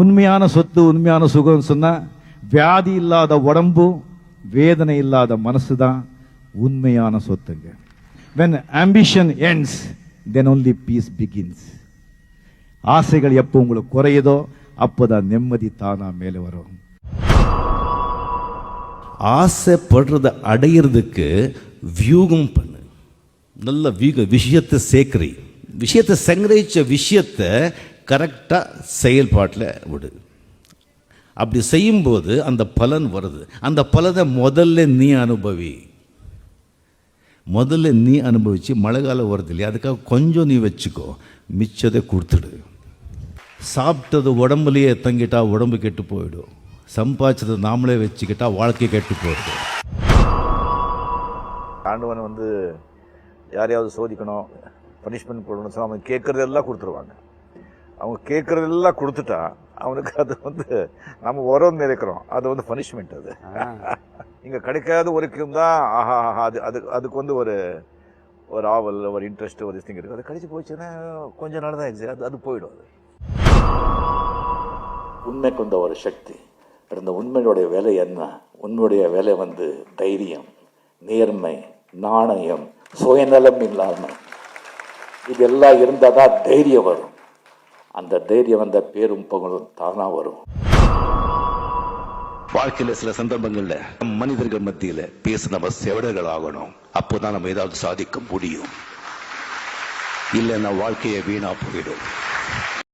உண்மையான சொத்து உண்மையான சுகம் சொன்னால் வியாதி இல்லாத உடம்பு வேதனை இல்லாத மனசு தான் உண்மையான சொத்துங்க. When ambition ends then only peace begins ஆசைகள் எப்போ உங்களுக்கு குறையுதோ அப்போதான் நிம்மதி தானா மேலே வரும். ஆசைப்படுறத அடையிறதுக்கு வியூகம் பண்ணு. நல்ல வியூக விஷயத்தை சேர்க்கிறி விஷயத்தை சங்கரிச்ச விஷயத்தை கரெக்டாக செயல்பாட்டில் விடு. அப்படி செய்யும்போது அந்த பலன் வருது. அந்த பலனை முதல்ல நீ அனுபவி. முதல்ல நீ அனுபவித்து மழை காலம் வருது இல்லையா? அதுக்காக கொஞ்சம் நீ வச்சுக்கோ. மிச்சத்தை கொடுத்துடு. சாப்பிட்டது உடம்புலையே தங்கிட்டா உடம்பு கெட்டு போயிடும். சம்பாதிச்சதை நாமளே வச்சுக்கிட்டா வாழ்க்கை கெட்டு போயிடும். ஆண்டவன் வந்து யாரையாவது சோதிக்கணும் பனிஷ்மெண்ட் போடணும் சொன்னா அவன் கேட்குறதெல்லாம் கொடுத்துருவாங்க. அவங்க கேட்குறதெல்லாம் கொடுத்துட்டா அவனுக்கு அது வந்து நம்ம உரம் நினைக்கிறோம். அது வந்து பனிஷ்மெண்ட் அது. இங்கே கிடைக்காத வரைக்கும் தான் ஆஹா ஆஹா அது அது அதுக்கு வந்து ஒரு ஒரு ஆவல் ஒரு இன்ட்ரெஸ்ட் ஒரு திங் இருக்குது அது கிடைச்சி போச்சுன்னா கொஞ்ச நாள் தான் எக்ஸாம் அது அது போயிடும் அது. உண்மை கொண்ட ஒரு சக்தி. இந்த உண்மையுடைய வேலை என்ன? உண்மையுடைய வேலை வந்து தைரியம் நேர்மை நாணயம் சுயநலம் இல்லாமை. இதெல்லாம் இருந்தால் தான் தைரியம் வரும். அந்த தைரியம் வந்த பேரும் புகழும் தானா வரும். வாழ்க்கையில சில சந்தர்ப்பங்கள்ல மனிதர்கள் மத்தியில பேச நம்ம செவடர்கள் ஆகணும். அப்போதான் நம்ம ஏதாவது சாதிக்க முடியும். இல்லைன்னா வாழ்க்கையை வீணா போயிடும்.